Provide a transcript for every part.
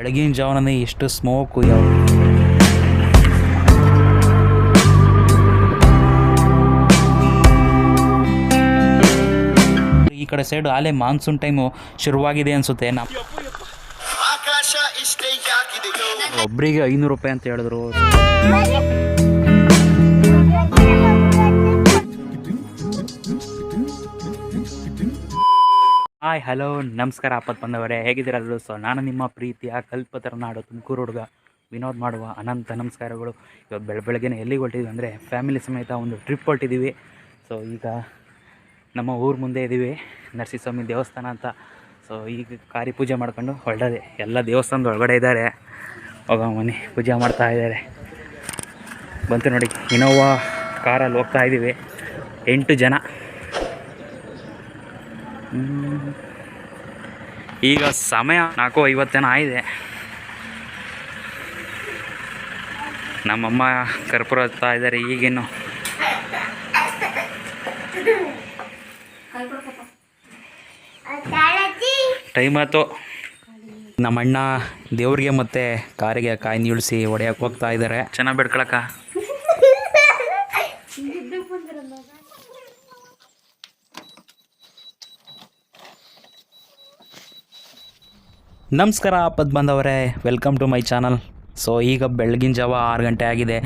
ಬೆಳಗಿನ ಜಾವನೇ ಎಷ್ಟು ಸ್ಮೋಕು ಯಾವ ಈ ಕಡೆ ಸೈಡ್ ಆಲೆ ಮಾನ್ಸೂನ್ ಟೈಮು ಶುರುವಾಗಿದೆ ಅನ್ಸುತ್ತೆ. ನಾ ಆಕಾಶ ಇಷ್ಟೇ ಯಾಕಿದೆಯೋ. ಒಬ್ಬರಿಗೆ ಐನೂರು ರೂಪಾಯಿ ಅಂತ ಹೇಳಿದ್ರು. ಹಾಯ್ ಹಲೋ ನಮಸ್ಕಾರ, ಆಪತ್ ಬಂದವರೇ. ಹೇಗಿದ್ದೀರಲ್ಲೂ ಸೊ ನಾನು ನಿಮ್ಮ ಪ್ರೀತಿಯ ಕಲ್ಪತರ ನಾಡು ತುಮಕೂರು ಹುಡುಗ ವಿನೋದ್ ಮಾಡುವ ಅನಂತ ನಮಸ್ಕಾರಗಳು. ಇವತ್ತು ಬೆಳ, ಬೆಳಗ್ಗೆನೆ ಎಲ್ಲಿಗೆ ಹೊರಟಿದ್ವಿ ಅಂದರೆ ಫ್ಯಾಮಿಲಿ ಸಮೇತ ಒಂದು ಟ್ರಿಪ್ ಹೊರಟಿದ್ದೀವಿ. ಸೊ ಈಗ ನಮ್ಮ ಊರ ಮುಂದೆ ಇದ್ದೀವಿ ನರಸಿಂಹಸ್ವಾಮಿ ದೇವಸ್ಥಾನ ಅಂತ. ಸೊ ಈಗ ಕಾರಿ ಪೂಜೆ ಮಾಡ್ಕೊಂಡು ಹೊರಡದೆ. ಎಲ್ಲ ದೇವಸ್ಥಾನದ ಒಳಗಡೆ ಇದ್ದಾರೆ. ಹೋಗ ಮನೆ, ಪೂಜೆ ಮಾಡ್ತಾ ಇದ್ದಾರೆ. ಬಂತು ನೋಡಿ ಇನೋವಾ ಕಾರಲ್ಲಿ ಹೋಗ್ತಾ ಇದ್ದೀವಿ ಎಂಟು ಜನ. ಈಗ ಸಮಯ ನಾಲ್ಕು ಐವತ್ತು ಜನ ಆಗಿದೆ. ನಮ್ಮಮ್ಮ ಕರ್ಪೂರ ಹತ್ತಾ ಇದ್ದಾರೆ ಈಗಿನ್ನು. ಟೈಮ್ ಆಯ್ತು. ನಮ್ಮಣ್ಣ ದೇವ್ರಿಗೆ ಮತ್ತೆ ಕಾರಿಗೆ ಕಾಯಿ ನೀಳಿಸಿ ಹೊಡೆಯಕ್ಕೆ ಹೋಗ್ತಾ ಇದ್ದಾರೆ. ಚೆನ್ನಾಗಿ ಬಿಡ್ಕೊಳಕ್ಕ. ನಮಸ್ಕಾರ, ಪದ್ ಬಂದವರೇ. Welcome to my channel so ಈಗ ಬೆಳಗಿನ ಜಾವ ಆರು ಗಂಟೆ ಆಗಿದೆ.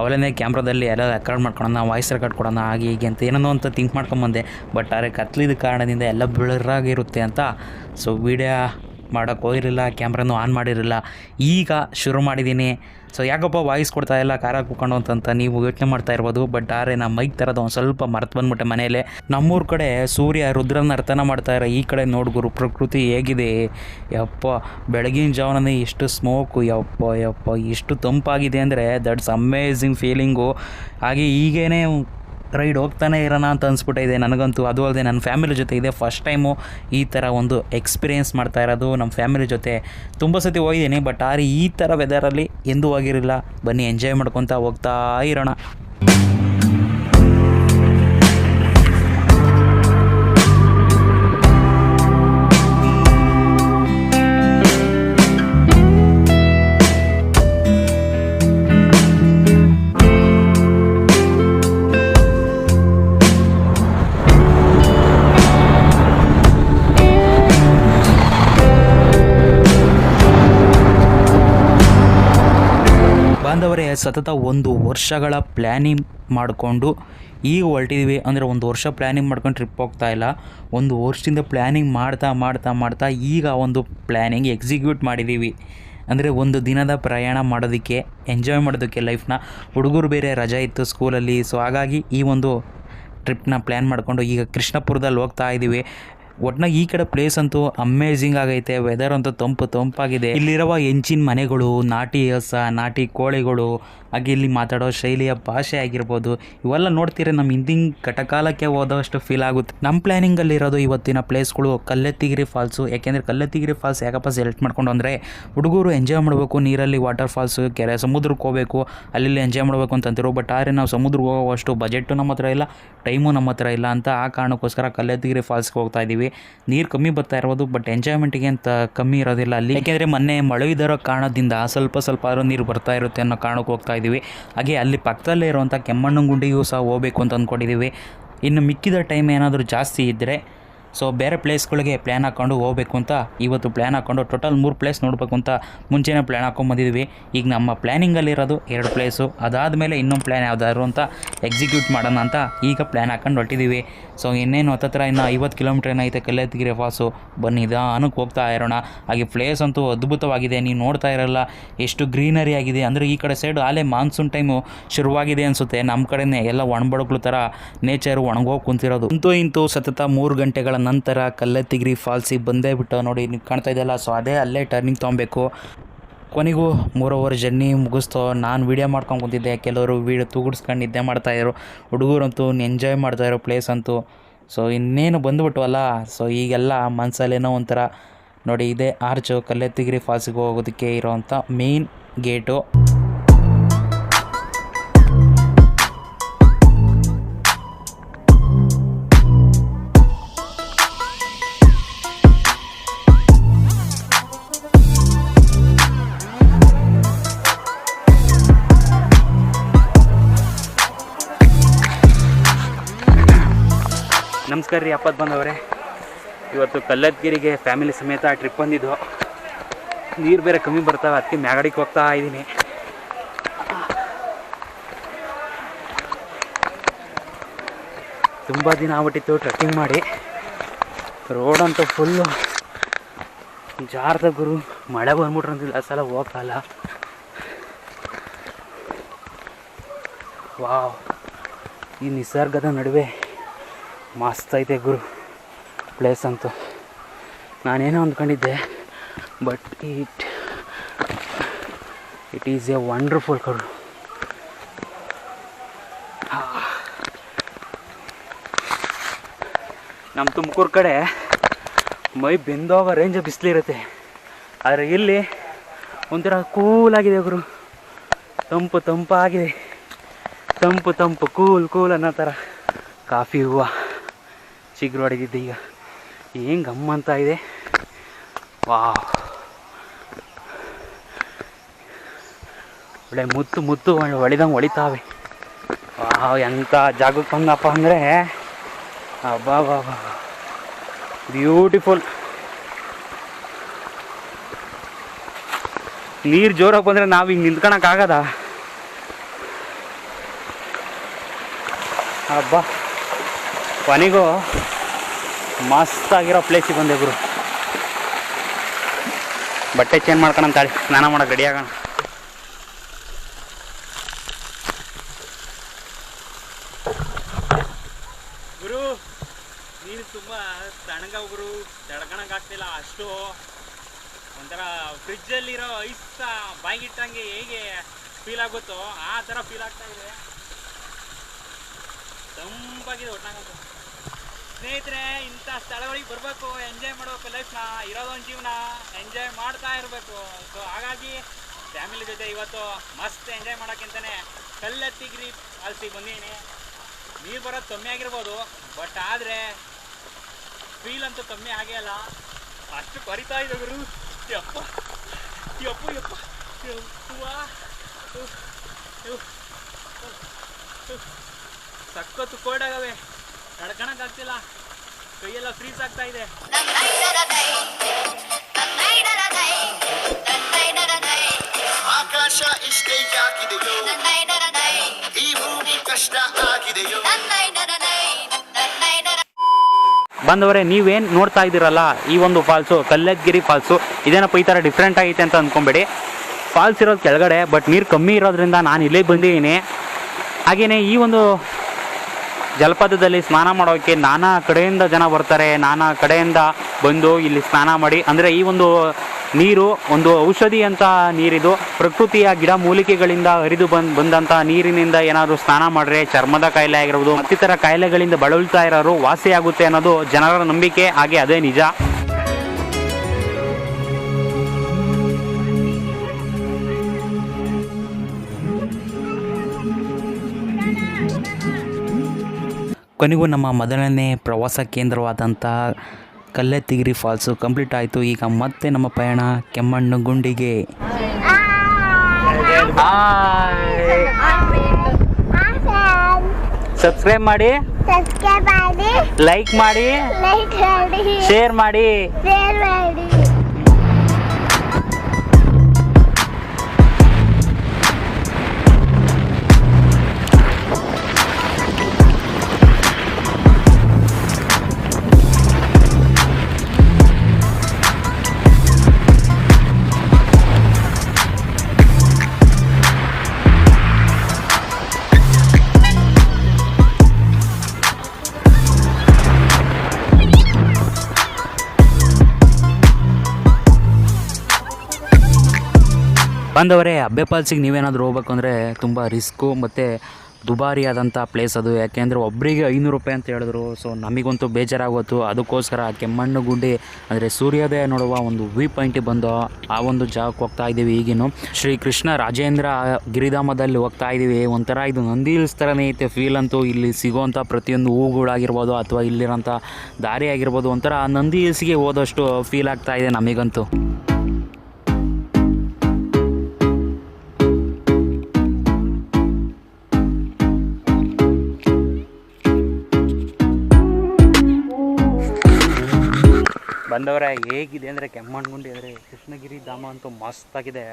ಅವಲೇ ಕ್ಯಾಮ್ರಾದಲ್ಲಿ ಎಲ್ಲ ರೆಕಾರ್ಡ್ ಮಾಡ್ಕೊಳೋಣ ವಾಯ್ಸ್ ರೆಕಾರ್ಡ್ ಕೊಡೋಣ, ಹಾಗೆ ಹೀಗೆ ಅಂತ ಏನೋ ಅಂತ ಥಿಂಕ್ ಮಾಡ್ಕೊಂಬಂದೆ ಬಟ್ ಆದರೆ ಕತ್ಲಿದ ಕಾರಣದಿಂದ ಎಲ್ಲ ಬಿಳರಾಗಿರುತ್ತೆ ಅಂತ. ಸೊ ವೀಡಿಯೋ ಮಾಡೋಕ್ಕೆ ಹೋಗಿರಲಿಲ್ಲ, ಕ್ಯಾಮ್ರಾನು ಆನ್ ಮಾಡಿರಲಿಲ್ಲ. ಈಗ ಶುರು ಮಾಡಿದ್ದೀನಿ ಸೊ ಯಾಕಪ್ಪ ವಾಯ್ಸ್ ಕೊಡ್ತಾ ಇಲ್ಲ ಖಾರ ಕುಕ್ಕೊಂಡು ಅಂತಂತ ನೀವು ಯೋಚನೆ ಮಾಡ್ತಾ ಇರ್ಬೋದು. ಬಟ್ ಆರೆ ನಾ ಮೈಕ್ ತರೋದು ಒಂದು ಸ್ವಲ್ಪ ಮರ್ತು ಬಂದ್ಬಿಟ್ಟೆ ಮನೇಲೆ ನಮ್ಮೂರ ಕಡೆ ಸೂರ್ಯ ರುದ್ರನ ಅರ್ಥನ ಮಾಡ್ತಾ ಇರೋ ಈ ಕಡೆ ನೋಡ್ಗುರು ಪ್ರಕೃತಿ ಹೇಗಿದೆ. ಯಪ್ಪ, ಬೆಳಗಿನ ಜಾವನೇ ಇಷ್ಟು ಸ್ಮೋಕು ಯಪ್ಪ ಯಪ್ಪ, ಇಷ್ಟು ತಂಪಾಗಿದೆ ಅಂದರೆ ದಟ್ಸ್ ಅಮೇಝಿಂಗ್ ಫೀಲಿಂಗು ಹಾಗೆ ಈಗೇನೆ ರೈಡ್ ಹೋಗ್ತಾನೆ ಇರೋಣ ಅಂತ ಅನಿಸ್ಬಿಟ್ಟಿದೆ ನನಗಂತೂ ಅದು ಅಲ್ಲದೆ ನನ್ನ ಫ್ಯಾಮಿಲಿ ಜೊತೆ ಇದೆ. ಫಸ್ಟ್ ಟೈಮು ಈ ಥರ ಒಂದು ಎಕ್ಸ್ಪೀರಿಯೆನ್ಸ್ ಮಾಡ್ತಾ ಇರೋದು ನಮ್ಮ ಫ್ಯಾಮಿಲಿ ಜೊತೆ. ತುಂಬ ಸತಿ ಹೋಗಿದ್ದೀನಿ ಬಟ್ ಆದ್ರೆ ಈ ಥರ ವೆದರಲ್ಲಿ ಎಂದೂ ಹೋಗಿರಲಿಲ್ಲ ಬನ್ನಿ ಎಂಜಾಯ್ ಮಾಡ್ಕೊತಾ ಹೋಗ್ತಾ ಇರೋಣ. ಸತತ ಒಂದು ವರ್ಷಗಳ ಪ್ಲ್ಯಾನಿಂಗ್ ಮಾಡಿಕೊಂಡು ಈಗ ಹೊರಟಿದ್ವಿ. ಅಂದರೆ ಒಂದು ವರ್ಷ ಪ್ಲ್ಯಾನಿಂಗ್ ಮಾಡ್ಕೊಂಡು ಟ್ರಿಪ್ ಹೋಗ್ತಾ ಇಲ್ಲ. ಒಂದು ವರ್ಷದಿಂದ ಪ್ಲ್ಯಾನಿಂಗ್ ಮಾಡ್ತಾ ಮಾಡ್ತಾ ಮಾಡ್ತಾ ಈಗ ಒಂದು ಪ್ಲ್ಯಾನಿಂಗ್ ಎಕ್ಸಿಕ್ಯೂಟ್ ಮಾಡಿದ್ದೀವಿ ಅಂದರೆ ಒಂದು ದಿನದ ಪ್ರಯಾಣ ಮಾಡೋದಕ್ಕೆ ಎಂಜಾಯ್ ಮಾಡೋದಕ್ಕೆ ಲೈಫ್ನ ಹುಡುಗರು ಬೇರೆ ರಜೆ ಇತ್ತು ಸ್ಕೂಲಲ್ಲಿ ಸೊ ಹಾಗಾಗಿ ಈ ಒಂದು ಟ್ರಿಪ್ನ ಪ್ಲ್ಯಾನ್ ಮಾಡಿಕೊಂಡು ಈಗ ಕೃಷ್ಣಪುರದಲ್ಲಿ ಹೋಗ್ತಾ ಇದ್ದೀವಿ ಒಟ್ನಾಗ ಈ ಕಡೆ ಪ್ಲೇಸ್ ಅಂತೂ ಅಮೇಝಿಂಗ್ ಆಗೈತೆ. ವೆದರ್ ಅಂತೂ ತಂಪು ತಂಪಾಗಿದೆ. ಇಲ್ಲಿರುವ ಹೆಂಚಿನ ಮನೆಗಳು, ನಾಟಿ ಹಸ, ನಾಟಿ ಕೋಳಿಗಳು, ಹಾಗೆ ಇಲ್ಲಿ ಮಾತಾಡೋ ಶೈಲಿಯ ಭಾಷೆ ಆಗಿರ್ಬೋದು. ಇವೆಲ್ಲ ನೋಡ್ತೀರ ನಮ್ಮ ಹಿಂದಿನ ಕಟಕಾಲಕ್ಕೆ ಹೋದಷ್ಟು ಫೀಲ್ ಆಗುತ್ತೆ. ನಮ್ಮ ಪ್ಲ್ಯಾನಿಂಗಲ್ಲಿ ಇರೋದು ಇವತ್ತಿನ ಪ್ಲೇಸ್ಗಳು ಕಲ್ಲೆತ್ತಿಗಿರಿ ಫಾಲ್ಸು ಯಾಕೆಂದರೆ ಕಲ್ಲೆತ್ತಿಗಿರಿ ಫಾಲ್ಸ್ ಯಾಕಪ್ಪ ಸೆಲೆಕ್ಟ್ ಮಾಡ್ಕೊಂಡು ಅಂದರೆ ಹುಡುಗರು ಎಂಜಾಯ್ ಮಾಡಬೇಕು, ನೀರಲ್ಲಿ ವಾಟರ್ ಫಾಲ್ಸು ಕೆರೆ ಸಮುದ್ರಕ್ಕೆ ಹೋಗಬೇಕು ಅಲ್ಲಿ ಎಂಜಾಯ್ ಮಾಡಬೇಕು ಅಂತಂತಿರೋ ಬಟ್ ಆದರೆ ನಾವು ಸಮುದ್ರಕ್ಕೆ ಹೋಗುವಷ್ಟು ಬಜೆಟು ನಮ್ಮ ಹತ್ರ ಇಲ್ಲ ಟೈಮು ನಮ್ಮ ಹತ್ರ ಇಲ್ಲ ಅಂತ ಆ ಕಾರಣಕ್ಕೋಸ್ಕರ ಕಲ್ಲೆತ್ತಿಗಿರಿ ಫಾಲ್ಸ್ಗೆ ಹೋಗ್ತಾ ಇದ್ದೀವಿ ನೀರು ಕಮ್ಮಿ ಬರ್ತಾ ಇರ್ಬೋದು ಬಟ್ ಎಂಜಾಯ್ಮೆಂಟಿಗೆ ಅಂತ ಕಮ್ಮಿ ಇರೋದಿಲ್ಲ. ಅಲ್ಲಿ ಯಾಕೆಂದರೆ ಮೊನ್ನೆ ಮಳೆ ಇದರೋ ಕಾರಣದಿಂದ ಸ್ವಲ್ಪ ಸ್ವಲ್ಪ ಆದರೂ ನೀರು ಬರ್ತಾ ಇರುತ್ತೆ ಅನ್ನೋ ಕಾರಣಕ್ಕೆ ಹೋಗ್ತಾ ಇದ್ದೀವಿ ಹಾಗೆ ಅಲ್ಲಿ ಪಕ್ಕದಲ್ಲೇ ಇರುವಂಥ ಕೆಮ್ಮಣ್ಣು ಗುಂಡಿಗೂ ಸಹ ಹೋಗಬೇಕು ಅಂತ ಅಂದ್ಕೊಂಡಿದ್ದೀವಿ ಇನ್ನು ಮಿಕ್ಕಿದ ಟೈಮ್ ಏನಾದರೂ ಜಾಸ್ತಿ ಇದ್ದರೆ ಸೊ ಬೇರೆ ಪ್ಲೇಸ್ಗಳಿಗೆ ಪ್ಲ್ಯಾನ್ ಹಾಕ್ಕೊಂಡು ಹೋಗಬೇಕು ಅಂತ ಇವತ್ತು ಪ್ಲ್ಯಾನ್ ಹಾಕ್ಕೊಂಡು ಟೋಟಲ್ ಮೂರು ಪ್ಲೇಸ್ ನೋಡಬೇಕು ಅಂತ ಮುಂಚೆನೇ ಪ್ಲ್ಯಾನ್ ಹಾಕ್ಕೊಂಬಂದಿದ್ವಿ ಈಗ ನಮ್ಮ ಪ್ಲ್ಯಾನಿಂಗಲ್ಲಿರೋದು ಎರಡು ಪ್ಲೇಸು ಅದಾದಮೇಲೆ ಇನ್ನೊಂದು ಪ್ಲ್ಯಾನ್ ಯಾವುದಾದ್ರು ಅಂತ ಎಕ್ಸಿಕ್ಯೂಟ್ ಮಾಡೋಣ ಅಂತ ಈಗ ಪ್ಲ್ಯಾನ್ ಹಾಕ್ಕೊಂಡು ಹೊರಟಿದ್ದೀವಿ ಸೊ ಇನ್ನೇನು ಹತ್ತತ್ರ ಇನ್ನು ಐವತ್ತು ಕಿಲೋಮೀಟ್ರ್ ಏನೈತೆ ಕಲ್ಲೆತ್ತಿಗಿರಿ ಫಾಸು ಬನ್ನಿ, ನಿಧಾನಕ್ಕೆ ಹೋಗ್ತಾ ಇರೋಣ. ಹಾಗೆ ಪ್ಲೇಸ್ ಅಂತೂ ಅದ್ಭುತವಾಗಿದೆ. ನೀವು ನೋಡ್ತಾ ಇರಲ್ಲ, ಎಷ್ಟು ಗ್ರೀನರಿ ಆಗಿದೆ. ಅಂದರೆ ಈ ಕಡೆ ಸೈಡ್ ಆಲೆ ಮಾನ್ಸೂನ್ ಟೈಮು ಶುರುವಾಗಿದೆ ಅನಿಸುತ್ತೆ. ನಮ್ಮ ಕಡೆನೇ ಎಲ್ಲ ಒಣಬಡಗ್ಲು ಥರ ನೇಚರು ಒಣಗೋಗಿ ಕುಂತಿರೋದು. ಅಂತೂ ಇಂತೂ ಸತತ ಮೂರು ಗಂಟೆಗಳ ನಂತರ ಕಲ್ಲತ್ತಿಗಿರಿ ಫಾಲ್ಸಿಗೆ ಬಂದೇ ಬಿಟ್ಟು ನೋಡಿ ನೀವು ಕಾಣ್ತಾ ಇದೆಯಲ್ಲ. ಸೊ ಅದೇ ಅಲ್ಲೇ ಟರ್ನಿಂಗ್ ತೊಗೊಬೇಕು. ಕೊನೆಗೂ ಮೂರು ಓವರ್ ಜರ್ನಿ ಮುಗಿಸ್ತೋ. ನಾನು ವೀಡಿಯೋ ಮಾಡ್ಕೊಂಡು ಕುಂತಿದ್ದೆ. ಕೆಲವರು ವೀಡಿಯೋ ತೂಗುಡ್ಸ್ಕೊಂಡು ನಿದ್ದೆ ಮಾಡ್ತಾಯಿದ್ರು ಹುಡುಗರಂತೂ ಎಂಜಾಯ್ ಮಾಡ್ತಾಯಿರೋ ಪ್ಲೇಸ್ ಅಂತೂ. ಸೊ ಇನ್ನೇನು ಬಂದುಬಿಟ್ವಲ್ಲ. ಸೊ ಈಗೆಲ್ಲ ಮನಸ್ಸಲ್ಲೇನೋ ಒಂಥರ ನೋಡಿ, ಇದೇ ಆರ್ಚು ಕಲ್ಲೆತ್ತಿಗಿರಿ ಫಾಲ್ಸಿಗೆ ಹೋಗೋದಕ್ಕೆ ಇರೋವಂಥ ಮೇಯ್ನ್ ಗೇಟು ನಮಸ್ಕಾರ ರೀ ಅಪ್ಪದ ಬಂದವ್ರೆ. ಇವತ್ತು ಕಲ್ಲತ್ಗಿರಿಗೆ ಫ್ಯಾಮಿಲಿ ಸಮೇತ ಟ್ರಿಪ್ ಬಂದಿದ್ದು. ನೀರು ಬೇರೆ ಕಮ್ಮಿ ಬರ್ತಾವೆ ಅದಕ್ಕೆ ಮ್ಯಾಗಡಿಗೆ ಹೋಗ್ತಾ ಇದ್ದೀನಿ ತುಂಬ ದಿನ ಆಗ್ಬಿಟ್ಟಿತ್ತು ಟ್ರೆಕ್ಕಿಂಗ್ ಮಾಡಿ. ರೋಡ್ ಅಂತೂ ಫುಲ್ಲು ಜಾರದ ಗುರು, ಮಳೆ ಬಂದ್ಬಿಟ್ರೆ ಅಂತಿಲ್ಲ, ಆ ಸಲ ಹೋಗಲ್ಲ ವಾವ್. ಈ ನಿಸರ್ಗದ ನಡುವೆ ಮಸ್ತ್ ಐತೆ ಗುರು. ಪ್ಲೇಸ್ ಅಂತೂ. ನಾನೇನೋ ಅಂದ್ಕೊಂಡಿದ್ದೆ but it it is a wonderful ಕರು ನಮ್ಮ ತುಮಕೂರು ಕಡೆ ಮೈ ಬೆಂದೋಗೋ ರೇಂಜ್ ಬಿಸಿಲಿರುತ್ತೆ ಆದರೆ ಇಲ್ಲಿ ಒಂಥರ ಕೂಲಾಗಿದೆ ಗುರು. ತಂಪು ತಂಪಾಗಿದೆ. ತಂಪು ತಂಪು ಕೂಲ್ ಕೂಲ್ ಅನ್ನೋ ಥರ ಕಾಫಿ ಹೂವು. ಚಿಗುರು ಹೊಡೆದಿದ್ದೆ ಈಗ. ಏನು ಗಮ್ಮ ಅಂತ ಇದೆ. ವಾ ಒಳ್ಳೆ ಮುತ್ತು ಮುತ್ತು ಹೊಳಿದಂಗೆ ಹೊಳಿತಾವೆ ವಾ ಎಂಥ ಜಾಗಕ್ಕೆ ಬಂದಪ್ಪ ಅಂದರೆ ಅಬ್ಬಾ ಬಾ ಬ್ಯೂಟಿಫುಲ್ ನೀರು ಜೋರಾಗಿ ಬಂದರೆ ನಾವು ಹಿಂಗೆ ನಿಂತ್ಕೊಳಕ್ಕಾಗದ ಅಬ್ಬಾ. ಕೊನೆಗೂ ಮಸ್ತಾಗಿರೋ ಪ್ಲೇಸಿಗೆ ಬಂದೆ ಗುರು. ಬಟ್ಟೆ ಚೇಂಜ್ ಮಾಡ್ಕೊಳಂತ ತಾಳಿ ಸ್ನಾನ ಮಾಡೋಕೆ ರೆಡಿ ಆಗೋಣ. ಗುರು, ನೀರು ತುಂಬ ತಣ್ಣಗ ಗುರು ತಡ್ಕೊಳಕ್ಕಾಗ್ತಿಲ್ಲ ಅಷ್ಟು. ಒಂಥರ ಫ್ರಿಜ್ಜಲ್ಲಿರೋ ಐಸ್ ಬಾಯಿಗಿಟ್ಟಂಗೆ ಹೇಗೆ ಫೀಲ್ ಆಗುತ್ತೋ, ಆ ಥರ ಫೀಲ್ ಆಗ್ತಾ ಇದೆ. ತಂಪಾಗಿದೆ ಒಟ್ನಾಗಂತೂ ಸ್ನೇಹಿತರೆ, ಇಂಥ ಸ್ಥಳಗಳಿಗೆ ಬರಬೇಕು ಎಂಜಾಯ್ ಮಾಡಬೇಕು ಲೈಫ್ನ ಇರೋದೊಂದು ಜೀವನ ಎಂಜಾಯ್ ಮಾಡ್ತಾ ಇರಬೇಕು. ಸೊ ಹಾಗಾಗಿ ಫ್ಯಾಮಿಲಿ ಜೊತೆ ಇವತ್ತು ಮಸ್ತ್ ಎಂಜಾಯ್ ಮಾಡೋಕ್ಕಿಂತಲೇ ಕಲ್ಲತ್ತಿಗಿರಿ ಅಲ್ಸಿಗೆ ಬಂದಿದ್ದೀನಿ. ನೀರು ಬರೋದು ಕಮ್ಮಿ ಆಗಿರ್ಬೋದು ಬಟ್ ಆದರೆ ಫೀಲ್ ಅಂತೂ ಕಮ್ಮಿ ಆಗೇ ಅಲ್ಲ. ಅಷ್ಟು ಕೊರಿತಾ ಇದೆ ಗುರು. ಯಪ್ಪ ಯಪ್ಪ ಯಪ್ಪ. ಸಕ್ಕತ್ತು ಕೋಲ್ಡ್ ತಡ್ಕೊಳಕ್ಕಾಗ್ತಿಲ್ಲ ಕೈಯೆಲ್ಲ ಫ್ರೀಸ್ ಆಗ್ತಾ ಇದೆ. ಆಕಾಶ ಇಷ್ಟೇ ಯಾಕಿದೆಯೋ? ಈ ಭೂಮಿ ಕಷ್ಟ ಆಗಿದೆಯೋ? ಬಂದವರೇ ನೀವೇನು ನೋಡ್ತಾ ಇದ್ದೀರಲ್ಲ ಈ ಒಂದು ಫಾಲ್ಸು ಕಲ್ಲದ್ಗಿರಿ ಫಾಲ್ಸು ಇದೇನಪ್ಪ ಈ ಥರ ಡಿಫ್ರೆಂಟ್ ಆಗೈತೆ ಅಂತ ಅಂದ್ಕೊಬೇಡಿ ಫಾಲ್ಸ್ ಇರೋದು ಕೆಳಗಡೆ ಬಟ್ ನೀರು ಕಮ್ಮಿ ಇರೋದ್ರಿಂದ ನಾನು ಇಲ್ಲೇ ಬಂದಿದ್ದೀನಿ. ಹಾಗೆಯೇ ಈ ಒಂದು ಜಲಪಾತದಲ್ಲಿ ಸ್ನಾನ ಮಾಡೋಕ್ಕೆ ನಾನಾ ಕಡೆಯಿಂದ ಜನ ಬರ್ತಾರೆ, ನಾನಾ ಕಡೆಯಿಂದ ಬಂದು ಇಲ್ಲಿ ಸ್ನಾನ ಮಾಡಿ. ಅಂದರೆ ಈ ಒಂದು ನೀರು, ಒಂದು ಔಷಧಿ ಅಂತ ನೀರಿದು, ಪ್ರಕೃತಿಯ ಗಿಡ ಮೂಲಿಕೆಗಳಿಂದ ಹರಿದು ಬಂದ್ ಬಂದಂಥ ನೀರಿನಿಂದ ಏನಾದರೂ ಸ್ನಾನ ಮಾಡಿದ್ರೆ ಚರ್ಮದ ಕಾಯಿಲೆ ಆಗಿರ್ಬೋದು, ಮತ್ತಿತರ ಕಾಯಿಲೆಗಳಿಂದ ಬಳಲ್ತಾ ಇರೋರು ವಾಸಿಯಾಗುತ್ತೆ ಅನ್ನೋದು ಜನರ ನಂಬಿಕೆ, ಹಾಗೆ ಅದೇ ನಿಜ. ಕೊನೆಗೂ ನಮ್ಮ ಮೊದಲನೇ ಪ್ರವಾಸ ಕೇಂದ್ರವಾದಂಥ ಕಲ್ಲೆತ್ತಿಗಿರಿ ಫಾಲ್ಸು ಕಂಪ್ಲೀಟ್ ಆಯಿತು. ಈಗ ಮತ್ತೆ ನಮ್ಮ ಪಯಣ ಕೆಮ್ಮಣ್ಣು ಗುಂಡಿಗೆ. ಸಬ್ಸ್ಕ್ರೈಬ್ ಮಾಡಿ. ಲೈಕ್ ಮಾಡಿ. ಶೇರ್ ಮಾಡಿ. ಬಂದವರೇ ಅಬ್ಬೆ ಫಾಲ್ಸಿಗೆ ನೀವೇನಾದರೂ ಹೋಗ್ಬೇಕು ಅಂದರೆ ತುಂಬ ರಿಸ್ಕು ಮತ್ತು ದುಬಾರಿಯಾದಂಥ ಪ್ಲೇಸ್ ಅದು. ಯಾಕೆಂದರೆ ಒಬ್ಬರಿಗೆ ಐನೂರು ರೂಪಾಯಿ ಅಂತ ಹೇಳಿದ್ರು ಸೊ ನಮಗಂತೂ ಬೇಜಾರಾಗೋತು ಅದಕ್ಕೋಸ್ಕರ ಕೆಮ್ಮಣ್ಣು ಗುಂಡಿ ಅಂದರೆ ಸೂರ್ಯೋದಯ ನೋಡುವ ಒಂದು ವ್ಯೂ ಪಾಯಿಂಟಿಗೆ ಬಂದು ಆ ಒಂದು ಜಾಗಕ್ಕೆ ಹೋಗ್ತಾ ಇದ್ದೀವಿ ಈಗಿನ ಶ್ರೀ ಕೃಷ್ಣ ರಾಜೇಂದ್ರ ಗಿರಿಧಾಮದಲ್ಲಿ ಹೋಗ್ತಾ ಇದ್ದೀವಿ. ಒಂಥರ ಇದು ನಂದಿ ಹಿಲ್ಸ್ ಥರನೇ ಐತೆ. ಫೀಲ್ ಅಂತೂ ಇಲ್ಲಿ ಸಿಗೋವಂಥ ಪ್ರತಿಯೊಂದು ಹೂಗಳಾಗಿರ್ಬೋದು ಅಥವಾ ಇಲ್ಲಿರೋಂಥ ದಾರಿ ಆಗಿರ್ಬೋದು ಒಂಥರ ನಂದಿ ಹಿಲ್ಸ್ಗೆ ಹೋದಷ್ಟು ಫೀಲ್ ಆಗ್ತಾ ಇದೆ ನಮಗಂತೂ. ಬಂದವರ, ಹೇಗಿದೆ ಅಂದರೆ ಕೆಮ್ಮಣ್ಣಗುಂಡಿ ಅಂದರೆ ಕೃಷ್ಣಗಿರಿ ಧಾಮ ಅಂತೂ ಮಸ್ತಾಗಿದೆ.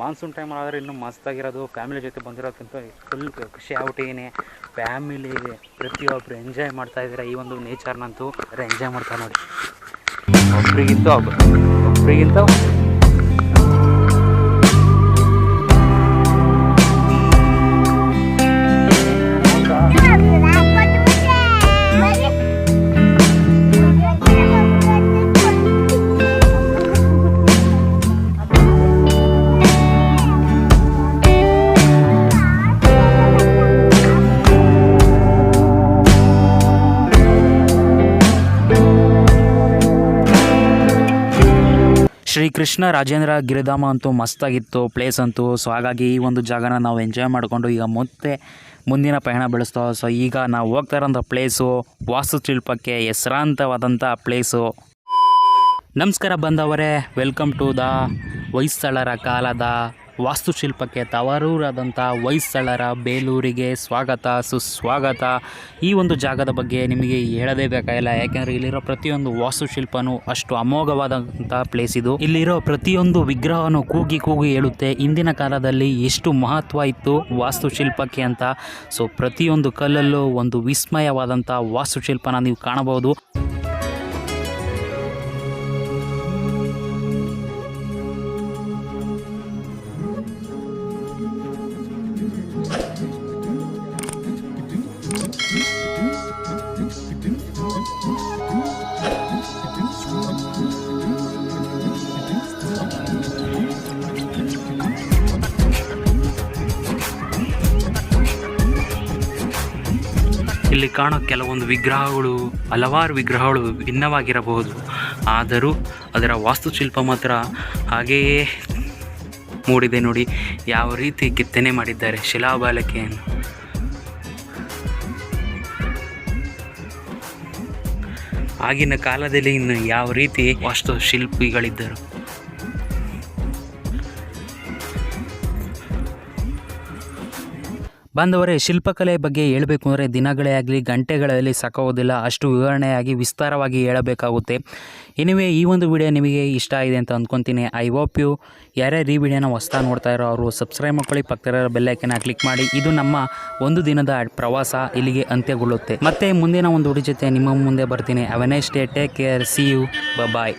ಮಾನ್ಸೂನ್ ಟೈಮ್ ಆದರೆ ಇನ್ನೂ ಮಸ್ತಾಗಿರೋದು ಫ್ಯಾಮಿಲಿ ಜೊತೆ ಬಂದಿರೋದಕ್ಕಿಂತ ಫುಲ್ ಖುಷಿ ಆಗ್ಬಿಟ್ಟಿದ್ದೀನಿ ಫ್ಯಾಮಿಲಿ ಪ್ರತಿಯೊಬ್ಬರು ಎಂಜಾಯ್ ಮಾಡ್ತಾ ಇದ್ದಾರೆ ಈ ಒಂದು ನೇಚರ್ನಂತೂ ಎಂಜಾಯ್ ಮಾಡ್ತಾರೆ ನೋಡಿ. ಒಬ್ರಿಗಿಂತ ಒಬ್ಬರು ಒಬ್ರಿಗಿಂತ ಶ್ರೀಕೃಷ್ಣ ರಾಜೇಂದ್ರ ಗಿರಿಧಾಮ ಅಂತೂ ಮಸ್ತಾಗಿತ್ತು ಪ್ಲೇಸ್ ಅಂತೂ. ಸೊ ಹಾಗಾಗಿ ಈ ಒಂದು ಜಾಗನ ನಾವು ಎಂಜಾಯ್ ಮಾಡಿಕೊಂಡು ಈಗ ಮತ್ತೆ ಮುಂದಿನ ಪಯಣ ಬೆಳೆಸ್ತಾ ಸೊ ಈಗ ನಾವು ಹೋಗ್ತಾ ಇರೋಂಥ ಪ್ಲೇಸು ವಾಸ್ತುಶಿಲ್ಪಕ್ಕೆ ಹೆಸರಾಂತವಾದಂಥ ಪ್ಲೇಸು ನಮಸ್ಕಾರ ಬಂದವರೇ ವೆಲ್ಕಮ್ ಟು ದ ಹೊಯ್ಸಳರ ಕಾಲದ ವಾಸ್ತುಶಿಲ್ಪಕ್ಕೆ ತವರೂರಾದಂಥ ಹೊಯ್ಸಳರ ಬೇಲೂರಿಗೆ ಸ್ವಾಗತ, ಸುಸ್ವಾಗತ. ಈ ಒಂದು ಜಾಗದ ಬಗ್ಗೆ ನಿಮಗೆ ಹೇಳದೇ ಬೇಕಾಗಿಲ್ಲ. ಯಾಕೆಂದರೆ ಇಲ್ಲಿರೋ ಪ್ರತಿಯೊಂದು ವಾಸ್ತುಶಿಲ್ಪನೂ ಅಷ್ಟು ಅಮೋಘವಾದಂಥ ಪ್ಲೇಸ್ ಇದು. ಇಲ್ಲಿರೋ ಪ್ರತಿಯೊಂದು ವಿಗ್ರಹವನ್ನು ಕೂಗಿ ಕೂಗಿ ಹೇಳುತ್ತೆ ಇಂದಿನ ಕಾಲದಲ್ಲಿ ಎಷ್ಟು ಮಹತ್ವ ಇತ್ತು ವಾಸ್ತುಶಿಲ್ಪಕ್ಕೆ ಅಂತ. ಸೊ ಪ್ರತಿಯೊಂದು ಕಲ್ಲಲ್ಲೂ ಒಂದು ವಿಸ್ಮಯವಾದಂಥ ವಾಸ್ತುಶಿಲ್ಪನ ನೀವು ಕಾಣಬಹುದು. ಕಾಣೋ ಕೆಲವೊಂದು ವಿಗ್ರಹಗಳು, ಹಲವಾರು ವಿಗ್ರಹಗಳು ಭಿನ್ನವಾಗಿರಬಹುದು. ಆದರೂ ಅದರ ವಾಸ್ತುಶಿಲ್ಪ ಮಾತ್ರ ಹಾಗೆಯೇ ಮೂಡಿದೆ ನೋಡಿ. ಯಾವ ರೀತಿ ಕೆತ್ತನೆ ಮಾಡಿದ್ದಾರೆ ಶಿಲಾಬಾಲಕೆಯನ್ನು ಆಗಿನ ಕಾಲದಲ್ಲಿ ಇನ್ನು ಯಾವ ರೀತಿ ವಾಸ್ತುಶಿಲ್ಪಿಗಳಿದ್ದರು? ಬಂದವರೇ, ಶಿಲ್ಪಕಲೆ ಬಗ್ಗೆ ಹೇಳಬೇಕು ಅಂದರೆ ದಿನಗಳೇ ಆಗಲಿ, ಗಂಟೆಗಳಲ್ಲಿ ಸಾಕೋದಿಲ್ಲ. ಅಷ್ಟು ವಿವರಣೆಯಾಗಿ, ವಿಸ್ತಾರವಾಗಿ ಹೇಳಬೇಕಾಗುತ್ತೆ. ಎನಿವೆ ಈ ಒಂದು ವಿಡಿಯೋ ನಿಮಗೆ ಇಷ್ಟ ಆಗಿದೆ ಅಂತ ಅಂದ್ಕೊತೀನಿ ಐ ಹೋಪ್ ಯು ಯಾರ್ಯಾರು ಈ ವಿಡಿಯೋನ ಹೊಸ್ತಾ ನೋಡ್ತಾ ಇರೋ ಅವರು ಸಬ್ಸ್ಕ್ರೈಬ್ ಮಾಡ್ಕೊಳ್ಳಿ. ಪಕ್ಕದ ಬೆಲ್ಲೈಕನ್ನ ಕ್ಲಿಕ್ ಮಾಡಿ. ಇದು ನಮ್ಮ ಒಂದು ದಿನದ ಪ್ರವಾಸ ಇಲ್ಲಿಗೆ ಅಂತ್ಯಗೊಳ್ಳುತ್ತೆ. ಮತ್ತೆ ಮುಂದಿನ ಒಂದು ಹುಡುಗಿ ಜೊತೆ ನಿಮ್ಮ ಮುಂದೆ ಬರ್ತೀನಿ. ಅವನೇ stay take care see you bye